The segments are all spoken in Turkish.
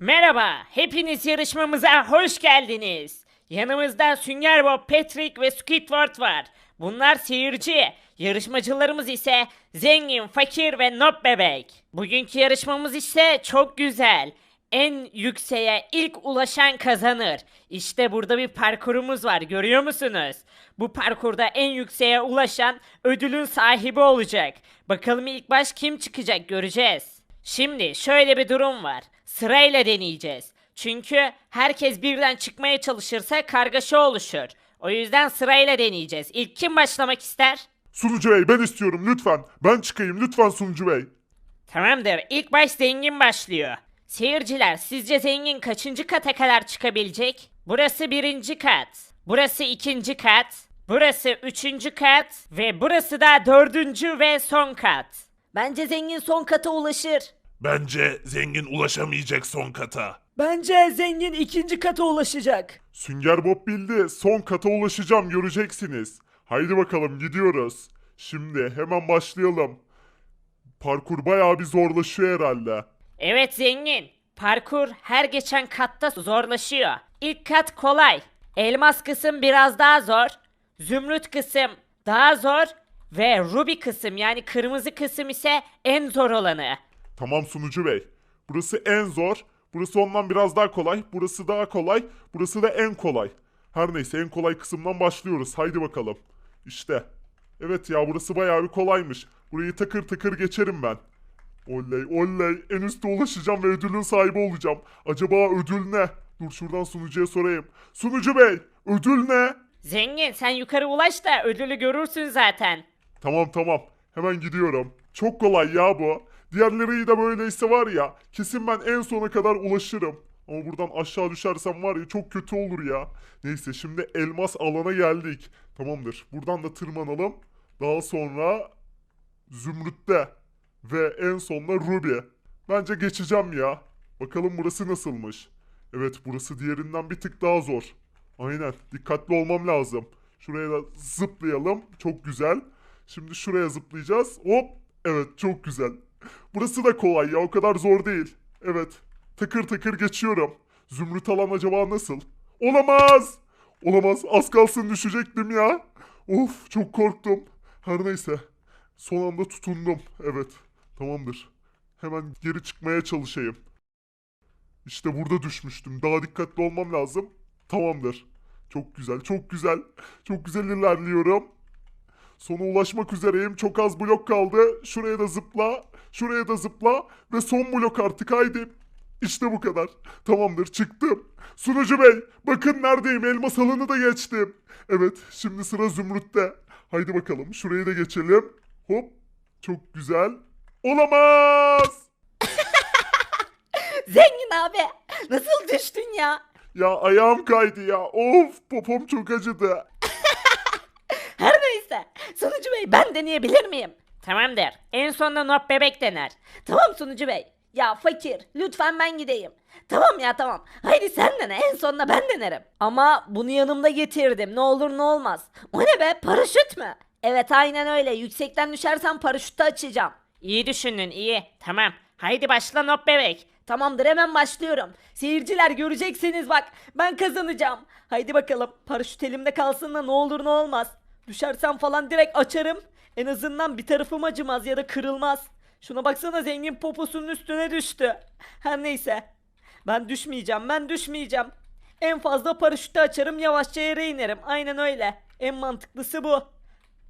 Merhaba, hepiniz yarışmamıza hoş geldiniz. Yanımızda Sünger Bob, Patrick ve Squidward var. Bunlar seyirci. Yarışmacılarımız ise zengin, fakir ve nob bebek. Bugünkü yarışmamız ise çok güzel. En yükseğe ilk ulaşan kazanır. İşte burada bir parkurumuz var görüyor musunuz? Bu parkurda en yükseğe ulaşan ödülün sahibi olacak. Bakalım ilk baş kim çıkacak göreceğiz. Şimdi şöyle bir durum var. Sırayla deneyeceğiz. Çünkü herkes birden çıkmaya çalışırsa kargaşa oluşur. O yüzden sırayla deneyeceğiz. İlk kim başlamak ister? Sunucu bey ben istiyorum lütfen. Ben çıkayım lütfen sunucu bey. Tamamdır. İlk baş zengin başlıyor. Seyirciler sizce zengin kaçıncı kata kadar çıkabilecek? Burası birinci kat. Burası ikinci kat. Burası üçüncü kat. Ve burası da dördüncü ve son kat. Bence zengin son kata ulaşır. Bence zengin ulaşamayacak son kata. Bence zengin ikinci kata ulaşacak. Sünger Bob bildi son kata ulaşacağım göreceksiniz. Haydi bakalım gidiyoruz. Şimdi hemen başlayalım. Parkur bayağı bir zorlaşıyor herhalde. Evet zengin. Parkur her geçen katta zorlaşıyor. İlk kat kolay. Elmas kısım biraz daha zor. Zümrüt kısım daha zor. Ve ruby kısım yani kırmızı kısım ise en zor olanı. Tamam sunucu bey. Burası en zor. Burası ondan biraz daha kolay. Burası daha kolay. Burası da en kolay. Her neyse en kolay kısımdan başlıyoruz. Haydi bakalım. İşte. Evet ya burası bayağı bir kolaymış. Burayı takır takır geçerim ben. Oley oley en üste ulaşacağım ve ödülün sahibi olacağım. Acaba ödül ne? Dur şuradan sunucuya sorayım. Sunucu bey ödül ne? Zengin sen yukarı ulaş da ödülü görürsün zaten. Tamam tamam. Hemen gidiyorum. Çok kolay ya bu. Diğerleri de böyleyse var ya kesin ben en sona kadar ulaşırım. Ama buradan aşağı düşersem var ya çok kötü olur ya. Neyse şimdi elmas alana geldik. Tamamdır. Buradan da tırmanalım. Daha sonra zümrütte. Ve en sonunda ruby. Bence geçeceğim ya. Bakalım burası nasılmış. Evet burası diğerinden bir tık daha zor. Aynen dikkatli olmam lazım. Şuraya da zıplayalım. Çok güzel. Şimdi şuraya zıplayacağız. Hop. Evet çok güzel. Burası da kolay ya o kadar zor değil. Evet. Takır takır geçiyorum. Zümrüt alan acaba nasıl? Olamaz. Olamaz. Az kalsın düşecektim ya. Of çok korktum. Her neyse. Son anda tutundum. Evet. Tamamdır. Hemen geri çıkmaya çalışayım. İşte burada düşmüştüm. Daha dikkatli olmam lazım. Tamamdır. Çok güzel, çok güzel. Çok güzel ilerliyorum. Sona ulaşmak üzereyim. Çok az blok kaldı. Şuraya da zıpla. Şuraya da zıpla. Ve son blok artık haydi. İşte bu kadar. Tamamdır çıktım. Sunucu bey bakın neredeyim elmas alanı da geçtim. Evet şimdi sıra Zümrüt'te. Haydi bakalım şurayı da geçelim. Hop çok güzel. Olamaz. Zengin abi nasıl düştün ya? Ya ayağım kaydı ya. Of popom çok acıdı. Her neyse. Sunucu bey ben deneyebilir miyim? Tamamdır. En sonunda Nob bebek dener. Tamam sunucu bey. Ya fakir lütfen ben gideyim. Tamam ya tamam. Haydi sen dene en sonunda ben denerim. Ama bunu yanımda getirdim ne olur ne olmaz. O ne be paraşüt mü? Evet aynen öyle yüksekten düşersen paraşütü açacağım. İyi düşündün iyi tamam. Haydi başla Nob bebek. Tamamdır hemen başlıyorum. Seyirciler göreceksiniz bak ben kazanacağım. Haydi bakalım paraşüt elimde kalsın da ne olur ne olmaz. Düşersem falan direkt açarım. En azından bir tarafım acımaz ya da kırılmaz. Şuna baksana zengin poposunun üstüne düştü. Her neyse. Ben düşmeyeceğim ben düşmeyeceğim. En fazla paraşütü açarım yavaşça yere inerim. Aynen öyle. En mantıklısı bu.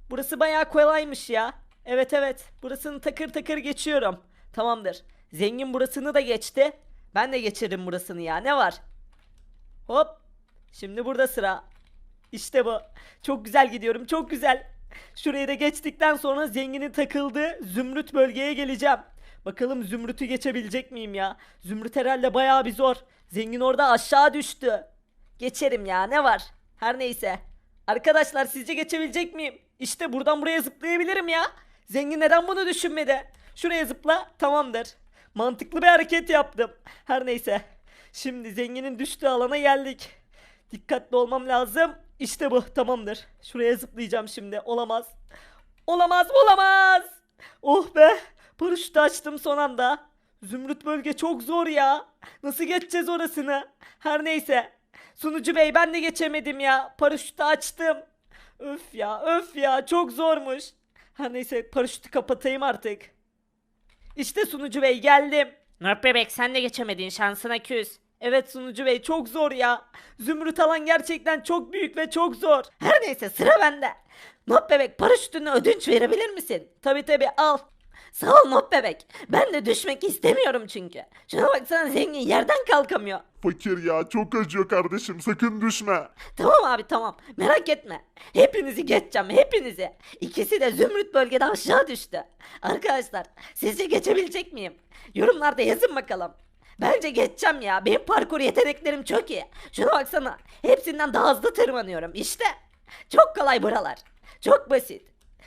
Burası bayağı kolaymış ya. Evet evet. Burasını takır takır geçiyorum. Tamamdır. Zengin burasını da geçti. Ben de geçerim burasını ya. Ne var? Hop. Şimdi burada sıra. İşte bu. Çok güzel gidiyorum. Çok güzel. Şurayı da geçtikten sonra zenginin takıldığı zümrüt bölgeye geleceğim. Bakalım zümrütü geçebilecek miyim ya? Zümrüt herhalde bayağı bir zor. Zengin orada aşağı düştü. Geçerim ya ne var? Her neyse. Arkadaşlar sizce geçebilecek miyim? İşte buradan buraya zıplayabilirim ya. Zengin neden bunu düşünmedi? Şuraya zıpla tamamdır. Mantıklı bir hareket yaptım. Her neyse. Şimdi zenginin düştüğü alana geldik. Dikkatli olmam lazım. İşte bu tamamdır. Şuraya zıplayacağım şimdi. Olamaz. Olamaz olamaz. Oh be. Paraşütü açtım son anda. Zümrüt bölge çok zor ya. Nasıl geçeceğiz orasını? Her neyse. Sunucu bey ben de geçemedim ya. Paraşütü açtım. Öf ya öf ya çok zormuş. Her neyse paraşütü kapatayım artık. İşte sunucu bey geldim. Nöp bebek sen de geçemedin şansına küs. Evet sunucu bey çok zor ya. Zümrüt alan gerçekten çok büyük ve çok zor. Her neyse sıra bende. Nop bebek paraşütünü ödünç verebilir misin? Tabi tabi al. Sağ ol Nop bebek. Ben de düşmek istemiyorum çünkü. Şuna baksana zengin yerden kalkamıyor. Fakir ya çok acıyor kardeşim sakın düşme. Tamam abi tamam merak etme. Hepinizi geçeceğim hepinizi. İkisi de zümrüt bölgede aşağı düştü. Arkadaşlar sizce geçebilecek miyim? Yorumlarda yazın bakalım. Bence geçeceğim ya. Benim parkur yeteneklerim çok iyi. Şuna baksana. Hepsinden daha hızlı tırmanıyorum. İşte. Çok kolay buralar. Çok basit.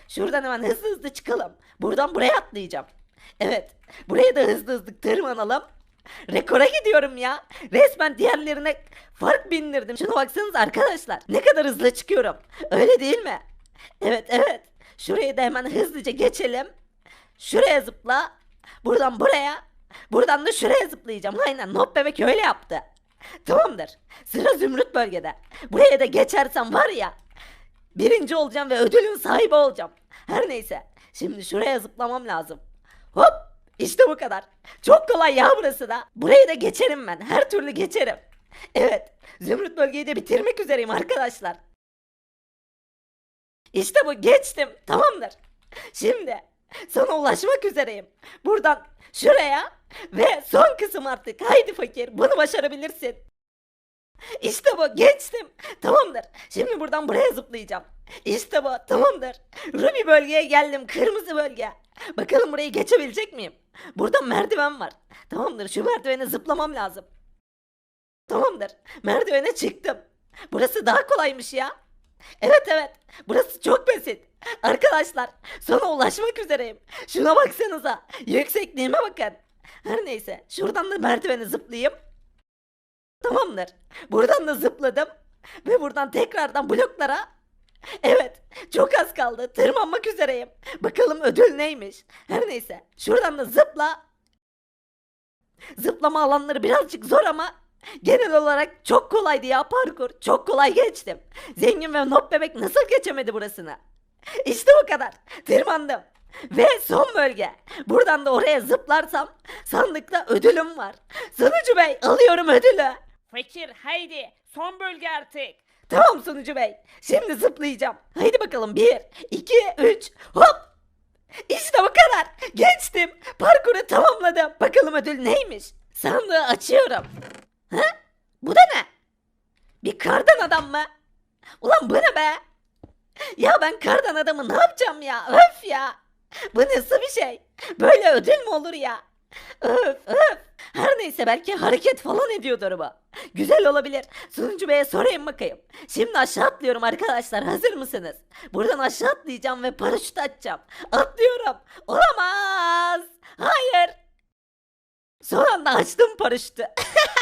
Şuradan hemen hızlı hızlı çıkalım. Buradan buraya atlayacağım. Evet. Buraya da hızlı hızlı tırmanalım. Rekora gidiyorum ya. Resmen diğerlerine fark bindirdim. Şuna baksanıza arkadaşlar. Ne kadar hızlı çıkıyorum. Öyle değil mi? Evet evet. Şurayı da hemen hızlıca geçelim. Şuraya zıpla. Buradan buraya. Buradan da şuraya zıplayacağım. Aynen Nop bebek öyle yaptı. Tamamdır. Sıra zümrüt bölgede. Buraya da geçersem var ya. Birinci olacağım ve ödülün sahibi olacağım. Her neyse. Şimdi şuraya zıplamam lazım. Hop. İşte bu kadar. Çok kolay ya burası da. Burayı da geçerim ben. Her türlü geçerim. Evet. Zümrüt bölgeyi de bitirmek üzereyim arkadaşlar. İşte bu geçtim. Tamamdır. Şimdi sana ulaşmak üzereyim. Buradan şuraya ve son kısım artık. Haydi fakir bunu başarabilirsin. İşte bu geçtim. Tamamdır. Şimdi buradan buraya zıplayacağım. İşte bu tamamdır. Ruby bölgeye geldim. Kırmızı bölge. Bakalım burayı geçebilecek miyim? Burada merdiven var. Tamamdır şu merdivene zıplamam lazım. Tamamdır. Merdivene çıktım. Burası daha kolaymış ya. Evet evet. Burası çok basit. Arkadaşlar sona ulaşmak üzereyim. Şuna baksanıza. Yüksekliğime bakın. Her neyse şuradan da merdivene zıplayayım. Tamamdır. Buradan da zıpladım. Ve buradan tekrardan bloklara. Evet. Çok az kaldı. Tırmanmak üzereyim. Bakalım ödül neymiş. Her neyse. Şuradan da zıpla. Zıplama alanları birazcık zor ama genel olarak çok kolaydı ya parkur. Çok kolay geçtim. Zengin ve Nop bebek nasıl geçemedi burasını? İşte bu kadar. Tırmandım. Ve son bölge. Buradan da oraya zıplarsam sandıkta ödülüm var. Sunucu Bey alıyorum ödülü. Fakir haydi son bölge artık. Tamam Sunucu Bey. Şimdi zıplayacağım. Haydi bakalım. Bir, iki, üç. Hop. İşte bu kadar. Geçtim. Parkuru tamamladım. Bakalım ödül neymiş? Sandığı açıyorum. Ha? Bu da ne? Bir kardan adam mı? Ulan bu ne be? Ya ben kardan adamı ne yapacağım ya? Öf ya. Bu nasıl bir şey? Böyle ödül mü olur ya? Öf öf. Her neyse belki hareket falan ediyordur bu. Güzel olabilir. Sunucu Bey'e sorayım bakayım. Şimdi aşağı atlıyorum arkadaşlar. Hazır mısınız? Buradan aşağı atlayacağım ve paraşüt açacağım. Atlıyorum. Olamaz. Hayır. Son anda açtım paraşütü.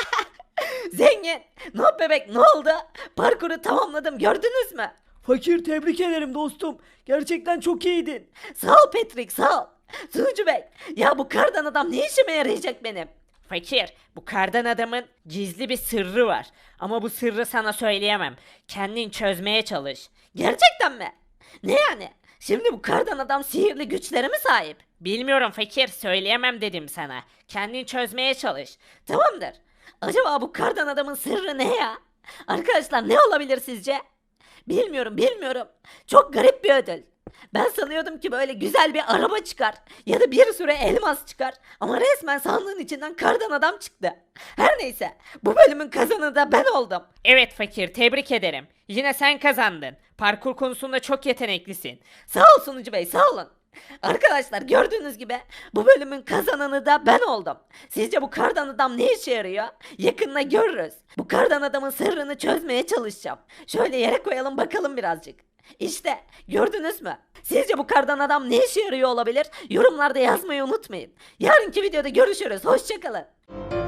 Zengin. Ne oldu bebek ne oldu? Parkuru tamamladım gördünüz mü? Fakir tebrik ederim dostum. Gerçekten çok iyiydin. Sağ ol Patrick sağ ol. Sunucu Bey ya bu kardan adam ne işime yarayacak benim? Fakir bu kardan adamın gizli bir sırrı var. Ama bu sırrı sana söyleyemem. Kendin çözmeye çalış. Gerçekten mi? Ne yani? Şimdi bu kardan adam sihirli güçlere mi sahip? Bilmiyorum fakir söyleyemem dedim sana. Kendin çözmeye çalış. Tamamdır. Acaba bu kardan adamın sırrı ne ya? Arkadaşlar ne olabilir sizce? Bilmiyorum bilmiyorum. Çok garip bir ödül. Ben sanıyordum ki böyle güzel bir araba çıkar ya da bir sürü elmas çıkar ama resmen sandığın içinden kardan adam çıktı. Her neyse bu bölümün kazanı da ben oldum. Evet fakir tebrik ederim. Yine sen kazandın. Parkur konusunda çok yeteneklisin. Sağ ol sunucu bey sağ olun. Arkadaşlar gördüğünüz gibi bu bölümün kazananı da ben oldum. Sizce bu kardan adam ne işe yarıyor? Yakında görürüz. Bu kardan adamın sırrını çözmeye çalışacağım. Şöyle yere koyalım bakalım birazcık. İşte gördünüz mü? Sizce bu kardan adam ne işe yarıyor olabilir? Yorumlarda yazmayı unutmayın. Yarınki videoda görüşürüz. Hoşçakalın.